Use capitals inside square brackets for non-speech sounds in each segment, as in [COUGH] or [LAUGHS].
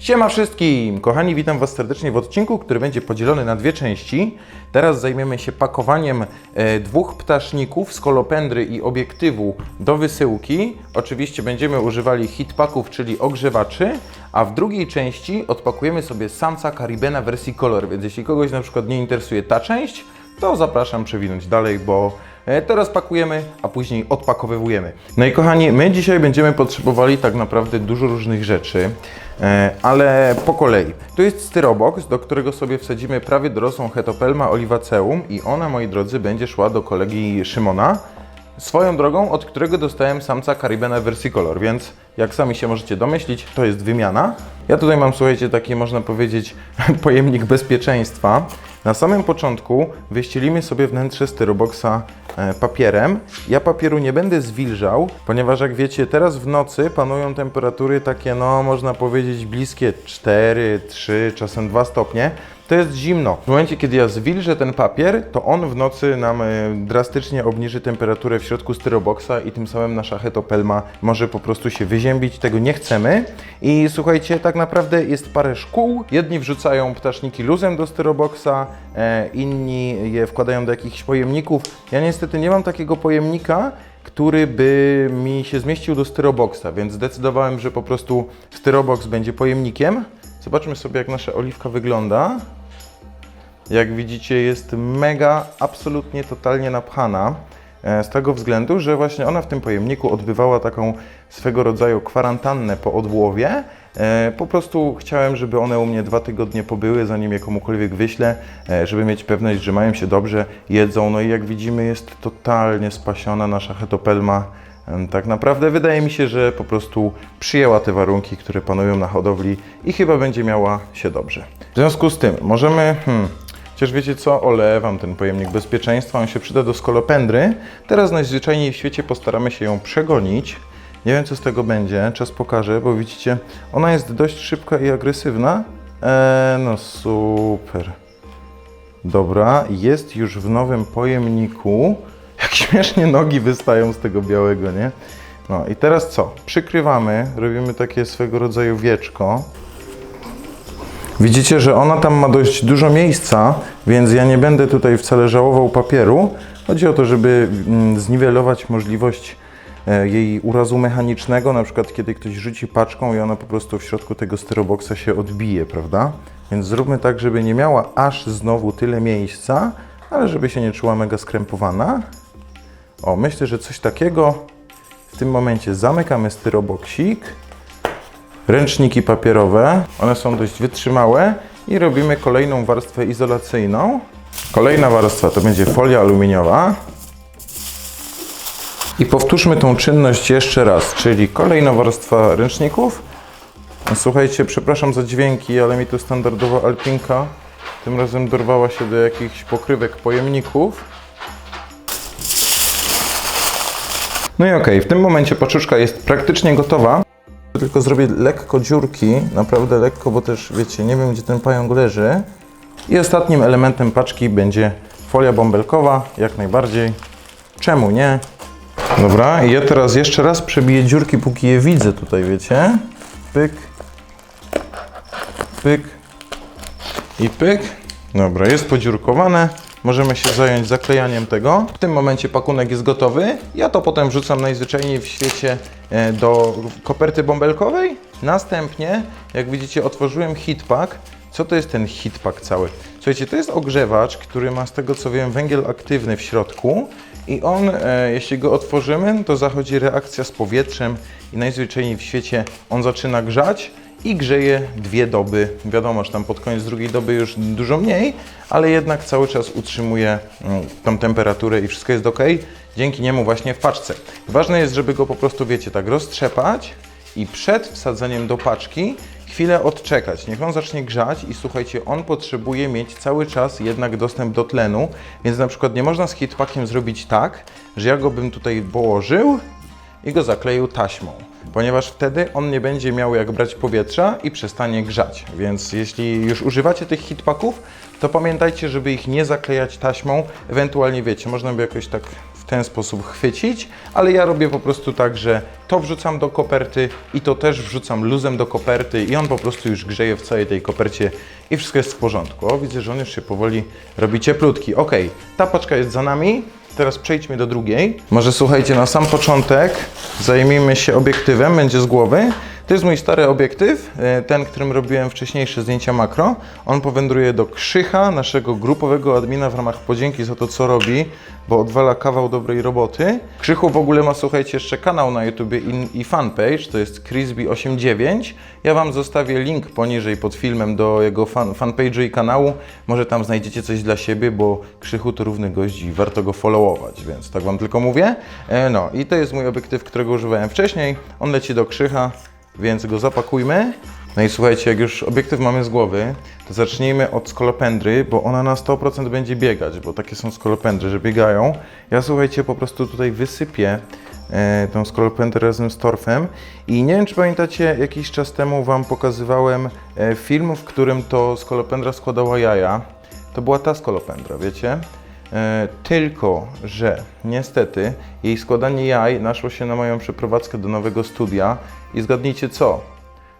Siema wszystkim! Kochani, witam Was serdecznie w odcinku, który będzie podzielony na dwie części. Teraz zajmiemy się pakowaniem e, dwóch ptaszników, skolopendry i obiektywu do wysyłki. Oczywiście będziemy używali hitpaków, czyli ogrzewaczy, a w drugiej części odpakujemy sobie samca Caribena wersji Color, więc jeśli kogoś na przykład nie interesuje ta część, to zapraszam przewinąć dalej, bo e, teraz pakujemy, a później odpakowywujemy. No i kochani, my dzisiaj będziemy potrzebowali tak naprawdę dużo różnych rzeczy, ale po kolei. Tu jest styrobox, do którego sobie wsadzimy prawie dorosłą Hetopelma olivaceum i ona, moi drodzy, będzie szła do kolegi Szymona. Swoją drogą, od którego dostałem samca Caribena wersji Color, więc jak sami się możecie domyślić, to jest wymiana. Ja tutaj mam, słuchajcie, taki można powiedzieć [LAUGHS] pojemnik bezpieczeństwa. Na samym początku wyścielimy sobie wnętrze styroboxa e, papierem. Ja papieru nie będę zwilżał, ponieważ jak wiecie, teraz w nocy panują temperatury takie, no można powiedzieć, bliskie 4, 3, czasem 2 stopnie. To jest zimno. W momencie, kiedy ja zwilżę ten papier, to on w nocy nam e, drastycznie obniży temperaturę w środku styroboxa i tym samym nasza hetopelma może po prostu się wyziębić. Tego nie chcemy. I słuchajcie, tak naprawdę jest parę szkół. Jedni wrzucają ptaszniki luzem do styroboxa, e, inni je wkładają do jakichś pojemników. Ja niestety nie mam takiego pojemnika, który by mi się zmieścił do styroboxa, więc zdecydowałem, że po prostu styrobox będzie pojemnikiem. Zobaczmy sobie, jak nasza oliwka wygląda. Jak widzicie, jest mega, absolutnie, totalnie napchana. e, Z tego względu, że właśnie ona w tym pojemniku odbywała taką swego rodzaju kwarantannę po odłowie. E, Po prostu chciałem, żeby one u mnie dwa tygodnie pobyły, zanim je komukolwiek wyślę, e, żeby mieć pewność, że mają się dobrze, jedzą. No i jak widzimy, jest totalnie spasiona nasza hetopelma. Tak naprawdę wydaje mi się, że po prostu przyjęła te warunki, które panują na hodowli i chyba będzie miała się dobrze. W związku z tym możemy, hmm, chociaż wiecie co, olewam ten pojemnik bezpieczeństwa, on się przyda do skolopendry. Teraz najzwyczajniej w świecie postaramy się ją przegonić. Nie wiem co z tego będzie, czas pokaże, bo widzicie, ona jest dość szybka i agresywna. Eee, no super. Dobra, jest już w nowym pojemniku. Jak śmiesznie nogi wystają z tego białego, nie? No i teraz co? Przykrywamy, robimy takie swego rodzaju wieczko. Widzicie, że ona tam ma dość dużo miejsca, więc ja nie będę tutaj wcale żałował papieru. Chodzi o to, żeby mm, zniwelować możliwość e, jej urazu mechanicznego, na przykład kiedy ktoś rzuci paczką i ona po prostu w środku tego styroboxa się odbije, prawda? Więc zróbmy tak, żeby nie miała aż znowu tyle miejsca, ale żeby się nie czuła mega skrępowana. O, myślę, że coś takiego w tym momencie zamykamy styroboksik. Ręczniki papierowe, one są dość wytrzymałe i robimy kolejną warstwę izolacyjną. Kolejna warstwa to będzie folia aluminiowa. I powtórzmy tą czynność jeszcze raz, czyli kolejna warstwa ręczników. Słuchajcie, przepraszam za dźwięki, ale mi tu standardowa alpinka tym razem dorwała się do jakichś pokrywek pojemników. No i okej, w tym momencie paczuszka jest praktycznie gotowa. Tylko zrobię lekko dziurki, naprawdę lekko, bo też wiecie, nie wiem gdzie ten pająk leży. I ostatnim elementem paczki będzie folia bąbelkowa, jak najbardziej. Czemu nie? Dobra, i ja teraz jeszcze raz przebiję dziurki, póki je widzę tutaj, wiecie. Pyk, pyk i pyk. Dobra, jest podziurkowane. Możemy się zająć zaklejaniem tego. W tym momencie pakunek jest gotowy. Ja to potem wrzucam najzwyczajniej w świecie e, do koperty bąbelkowej. Następnie, jak widzicie, otworzyłem hitpack. Co to jest ten hitpack cały? Słuchajcie, to jest ogrzewacz, który ma z tego co wiem węgiel aktywny w środku i on, e, jeśli go otworzymy, to zachodzi reakcja z powietrzem i najzwyczajniej w świecie on zaczyna grzać i grzeje dwie doby. Wiadomo, że tam pod koniec drugiej doby już dużo mniej, ale jednak cały czas utrzymuje mm, tą temperaturę i wszystko jest ok. Dzięki niemu właśnie w paczce. Ważne jest, żeby go po prostu, wiecie, tak roztrzepać i przed wsadzeniem do paczki chwilę odczekać. Niech on zacznie grzać i słuchajcie, on potrzebuje mieć cały czas jednak dostęp do tlenu, więc na przykład nie można z hitpackiem zrobić tak, że ja go bym tutaj położył i go zakleił taśmą, ponieważ wtedy on nie będzie miał jak brać powietrza i przestanie grzać. Więc jeśli już używacie tych hitpacków, to pamiętajcie, żeby ich nie zaklejać taśmą. Ewentualnie wiecie, można by jakoś tak w ten sposób chwycić, ale ja robię po prostu tak, że to wrzucam do koperty i to też wrzucam luzem do koperty i on po prostu już grzeje w całej tej kopercie i wszystko jest w porządku. O, widzę, że on już się powoli robi cieplutki. Ok, ta paczka jest za nami. Teraz przejdźmy do drugiej. Może słuchajcie, na sam początek zajmijmy się obiektywem, będzie z głowy. To jest mój stary obiektyw, e, ten, którym robiłem wcześniejsze zdjęcia makro. On powędruje do Krzycha, naszego grupowego admina w ramach podzięki za to, co robi, bo odwala kawał dobrej roboty. Krzychu w ogóle ma, słuchajcie, jeszcze kanał na YouTubie i, i fanpage, to jest Chrisby89. Ja Wam zostawię link poniżej pod filmem do jego fan, fanpage'u i kanału. Może tam znajdziecie coś dla siebie, bo Krzychu to równy gość i warto go followować, więc tak Wam tylko mówię. E, no i to jest mój obiektyw, którego używałem wcześniej. On leci do Krzycha, więc go zapakujmy. No i słuchajcie, jak już obiektyw mamy z głowy, to zacznijmy od skolopendry, bo ona na 100% będzie biegać, bo takie są skolopendry, że biegają. Ja słuchajcie, po prostu tutaj wysypię e, tą skolopendrę razem z torfem i nie wiem, czy pamiętacie, jakiś czas temu Wam pokazywałem e, film, w którym to skolopendra składała jaja. To była ta skolopendra, wiecie? E, tylko, że niestety jej składanie jaj naszło się na moją przeprowadzkę do nowego studia i zgadnijcie co?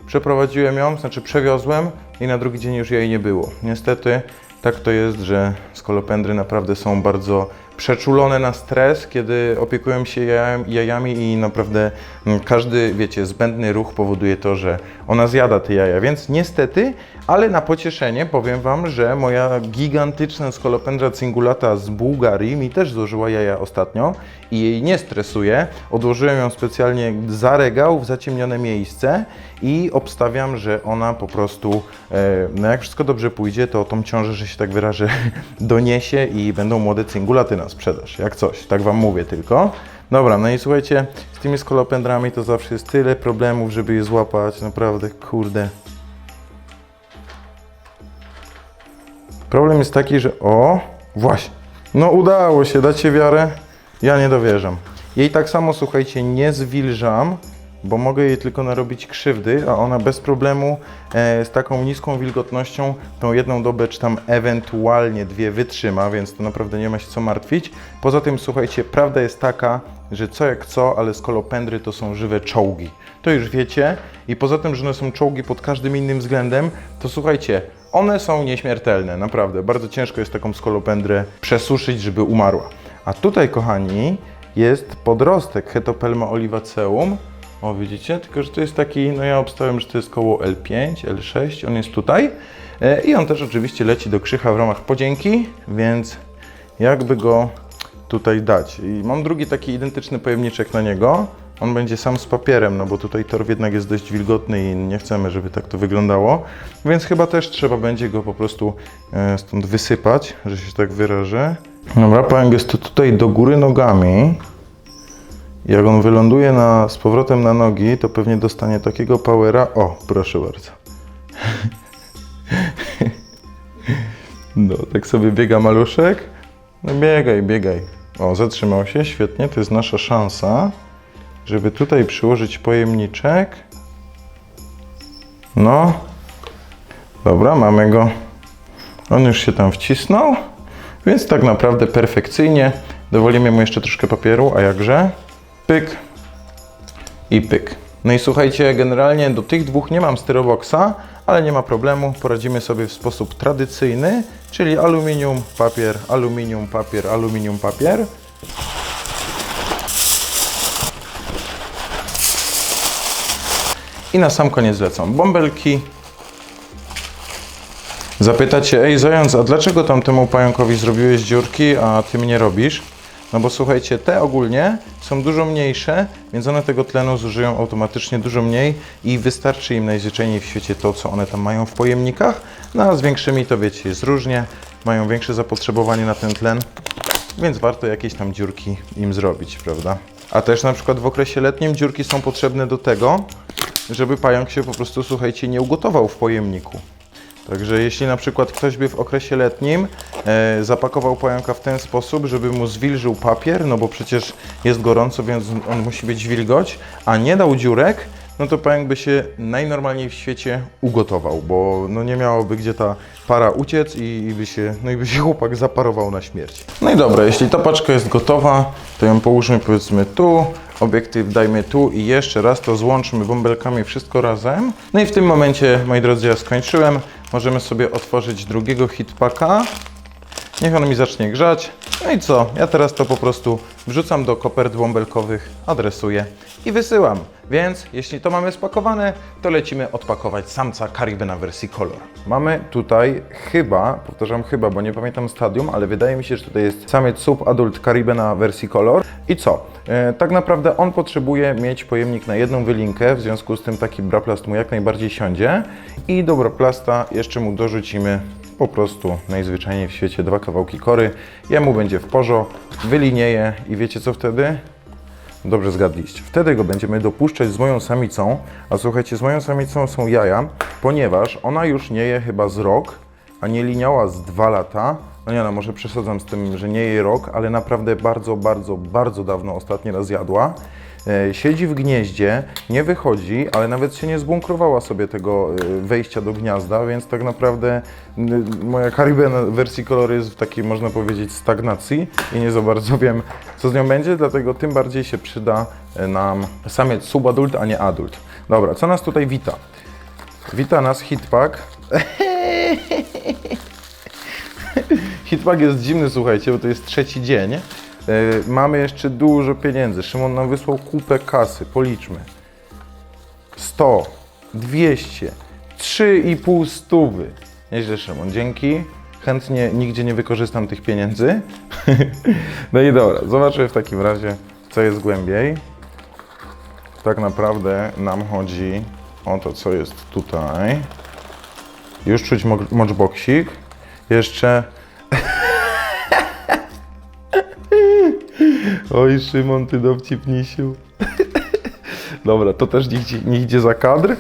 Przeprowadziłem ją, znaczy przewiozłem i na drugi dzień już jej nie było. Niestety tak to jest, że skolopendry naprawdę są bardzo przeczulone na stres, kiedy opiekują się jajami i naprawdę mm, każdy, wiecie, zbędny ruch powoduje to, że ona zjada te jaja, więc niestety, ale na pocieszenie powiem Wam, że moja gigantyczna skolopendra cingulata z Bułgarii mi też złożyła jaja ostatnio i jej nie stresuje. Odłożyłem ją specjalnie za regał w zaciemnione miejsce i obstawiam, że ona po prostu, e, no jak wszystko dobrze pójdzie, to tą ciążę, że się tak wyrażę, [LAUGHS] doniesie i będą młode cingulaty na sprzedaż, jak coś, tak Wam mówię tylko. Dobra, no i słuchajcie, z tymi skolopendrami to zawsze jest tyle problemów, żeby je złapać, naprawdę, kurde. Problem jest taki, że o, właśnie, no udało się, dacie wiarę? Ja nie dowierzam. Jej tak samo, słuchajcie, nie zwilżam, bo mogę jej tylko narobić krzywdy, a ona bez problemu e, z taką niską wilgotnością tą jedną dobę czy tam ewentualnie dwie wytrzyma, więc to naprawdę nie ma się co martwić. Poza tym, słuchajcie, prawda jest taka, że co jak co, ale skolopendry to są żywe czołgi. To już wiecie. I poza tym, że one są czołgi pod każdym innym względem, to słuchajcie, one są nieśmiertelne, naprawdę. Bardzo ciężko jest taką skolopendrę przesuszyć, żeby umarła. A tutaj, kochani, jest podrostek Hetopelma olivaceum. O, widzicie? Tylko, że to jest taki, no ja obstałem, że to jest koło L5, L6, on jest tutaj. E, I on też oczywiście leci do Krzycha w ramach podzięki, więc jakby go tutaj dać. I mam drugi taki identyczny pojemniczek na niego. On będzie sam z papierem, no bo tutaj torf jednak jest dość wilgotny i nie chcemy, żeby tak to wyglądało. Więc chyba też trzeba będzie go po prostu e, stąd wysypać, że się tak wyrażę. Dobra, pająk jest to tutaj do góry nogami. Jak on wyląduje na, z powrotem na nogi, to pewnie dostanie takiego powera. O, proszę bardzo. [LAUGHS] No, tak sobie biega maluszek. No biegaj, biegaj. O, zatrzymał się, świetnie, to jest nasza szansa, żeby tutaj przyłożyć pojemniczek. No. Dobra, mamy go. On już się tam wcisnął, więc tak naprawdę perfekcyjnie. Dowolimy mu jeszcze troszkę papieru, a jakże? Pyk i pyk. No i słuchajcie, generalnie do tych dwóch nie mam styroboxa, ale nie ma problemu, poradzimy sobie w sposób tradycyjny, czyli aluminium, papier, aluminium, papier, aluminium, papier. I na sam koniec lecą bąbelki. Zapytacie, ej zając, a dlaczego tamtemu pająkowi zrobiłeś dziurki, a ty mnie robisz? No bo słuchajcie, te ogólnie są dużo mniejsze, więc one tego tlenu zużyją automatycznie dużo mniej i wystarczy im najzwyczajniej w świecie to, co one tam mają w pojemnikach. No a z większymi to wiecie, jest różnie, mają większe zapotrzebowanie na ten tlen, więc warto jakieś tam dziurki im zrobić, prawda? A też na przykład w okresie letnim dziurki są potrzebne do tego, żeby pająk się po prostu, słuchajcie, nie ugotował w pojemniku. Także jeśli na przykład ktoś by w okresie letnim zapakował pająka w ten sposób, żeby mu zwilżył papier, no bo przecież jest gorąco, więc on musi być wilgoć, a nie dał dziurek, no to pająk by się najnormalniej w świecie ugotował, bo no nie miałoby gdzie ta para uciec i, i by się, no i by się chłopak zaparował na śmierć. No i dobra, jeśli ta paczka jest gotowa, to ją połóżmy powiedzmy tu, obiektyw dajmy tu i jeszcze raz to złączmy bąbelkami wszystko razem. No i w tym momencie, moi drodzy, ja skończyłem. Możemy sobie otworzyć drugiego hitpaka. Niech on mi zacznie grzać. No i co? Ja teraz to po prostu wrzucam do kopert bąbelkowych, adresuję i wysyłam. Więc jeśli to mamy spakowane, to lecimy odpakować samca Caribena wersji Color. Mamy tutaj chyba, powtarzam chyba, bo nie pamiętam stadium, ale wydaje mi się, że tutaj jest samiec subadult Caribena wersji Color. I co? E, tak naprawdę on potrzebuje mieć pojemnik na jedną wylinkę, w związku z tym taki braplast mu jak najbardziej siądzie. I do braplasta jeszcze mu dorzucimy po prostu najzwyczajniej w świecie dwa kawałki kory. Jemu będzie w porzo, wylinieje i wiecie co wtedy? Dobrze zgadliście. Wtedy go będziemy dopuszczać z moją samicą, a słuchajcie, z moją samicą są jaja, ponieważ ona już nie je chyba z rok, a nie liniała z dwa lata. No nie no, może przesadzam z tym, że nie je rok, ale naprawdę bardzo, bardzo, bardzo dawno ostatni raz jadła. E, Siedzi w gnieździe, nie wychodzi, ale nawet się nie zbunkrowała sobie tego e, wejścia do gniazda, więc tak naprawdę moja Caribbean wersji kolory jest w takiej, można powiedzieć, stagnacji i nie za bardzo wiem, co z nią będzie, dlatego tym bardziej się przyda e, nam samiec subadult, a nie adult. Dobra, co nas tutaj wita? Wita nas hitpack. [LAUGHS] Hitpack jest dziwny, słuchajcie, bo to jest trzeci dzień. E, mamy jeszcze dużo pieniędzy. Szymon nam wysłał kupę kasy. Policzmy. 100, 200, 3,5 stówy. Nieźle, Szymon. Dzięki. Chętnie nigdzie nie wykorzystam tych pieniędzy. [LAUGHS] no i dobra, zobaczmy w takim razie, co jest głębiej. Tak naprawdę nam chodzi o to, co jest tutaj. Już czuć mo- moczboksik. Jeszcze Oj, Szymon, ty dowcipnisiu. Dobra, to też niech, idzie- niech idzie za kadr. E,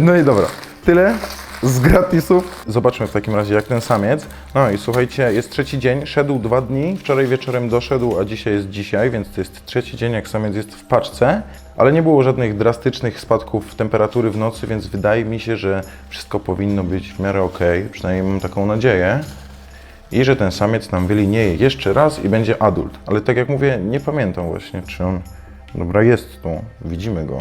No i dobra, tyle z gratisów. Zobaczmy w takim razie, jak ten samiec. No i słuchajcie, jest trzeci dzień, szedł dwa dni, wczoraj wieczorem doszedł, a dzisiaj jest dzisiaj, więc to jest trzeci dzień, jak samiec jest w paczce. Ale nie było żadnych drastycznych spadków temperatury w nocy, więc wydaje mi się, że wszystko powinno być w miarę ok. Przynajmniej mam taką nadzieję i że ten samiec nam wylinieje jeszcze raz i będzie adult. Ale tak jak mówię, nie pamiętam właśnie, czy on... Dobra, jest tu. Widzimy go.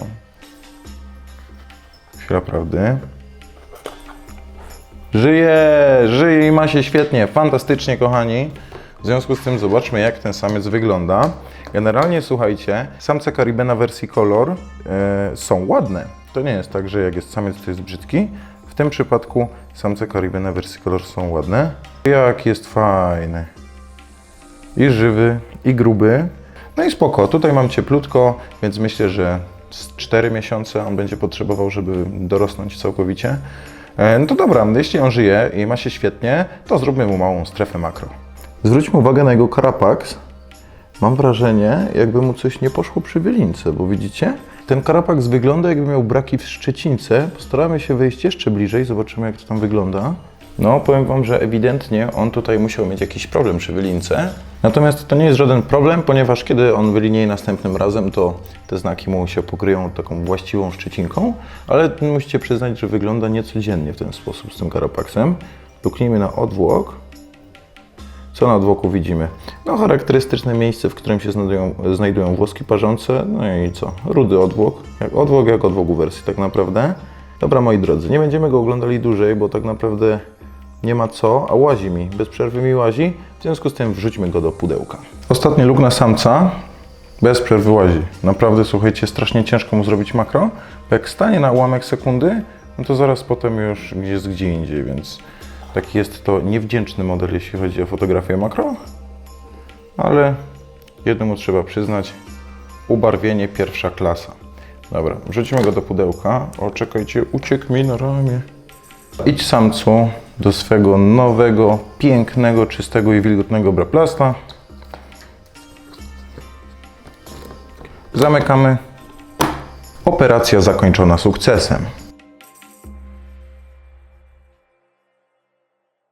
Chwila prawdy. Żyje! Żyje i ma się świetnie, fantastycznie, kochani. W związku z tym zobaczmy, jak ten samiec wygląda. Generalnie, słuchajcie, samce Caribena wersji kolor e, są ładne. To nie jest tak, że jak jest samiec, to jest brzydki. W tym przypadku samce Caribena wersji kolor są ładne. Jak jest fajny. I żywy, i gruby. No i spoko. Tutaj mam cieplutko, więc myślę, że z 4 miesiące on będzie potrzebował, żeby dorosnąć całkowicie. E, No to dobra, jeśli on żyje i ma się świetnie, to zróbmy mu małą strefę makro. Zwróćmy uwagę na jego karapax. Mam wrażenie, jakby mu coś nie poszło przy wylince, bo widzicie? Ten karapax wygląda jakby miał braki w szczecince. Postaramy się wejść jeszcze bliżej, zobaczymy jak to tam wygląda. No, powiem Wam, że ewidentnie on tutaj musiał mieć jakiś problem przy wylince. Natomiast to nie jest żaden problem, ponieważ kiedy on wylinieje następnym razem, to te znaki mu się pokryją taką właściwą szczecinką, ale musicie przyznać, że wygląda niecodziennie w ten sposób z tym karapaksem. Luknijmy na odwłok. Co na odwłoku widzimy? No, charakterystyczne miejsce, w którym się znajdują, znajdują włoski parzące. No i co? Rudy odwłok. Jak odwłok, jak odwłok wersji, tak naprawdę. Dobra, moi drodzy, nie będziemy go oglądali dłużej, bo tak naprawdę nie ma co, a łazi mi. Bez przerwy mi łazi. W związku z tym wrzućmy go do pudełka. Ostatni luk na samca. Bez przerwy łazi. Naprawdę, słuchajcie, strasznie ciężko mu zrobić makro. Bo jak stanie na ułamek sekundy, no to zaraz potem już jest gdzie indziej, więc taki jest to niewdzięczny model, jeśli chodzi o fotografię makro. Ale jednemu trzeba przyznać, ubarwienie pierwsza klasa. Dobra, wrzucimy go do pudełka. O, czekajcie, uciekł mi na ramię. Idź samcu do swego nowego, pięknego, czystego i wilgotnego braplasta. Zamykamy. Operacja zakończona sukcesem.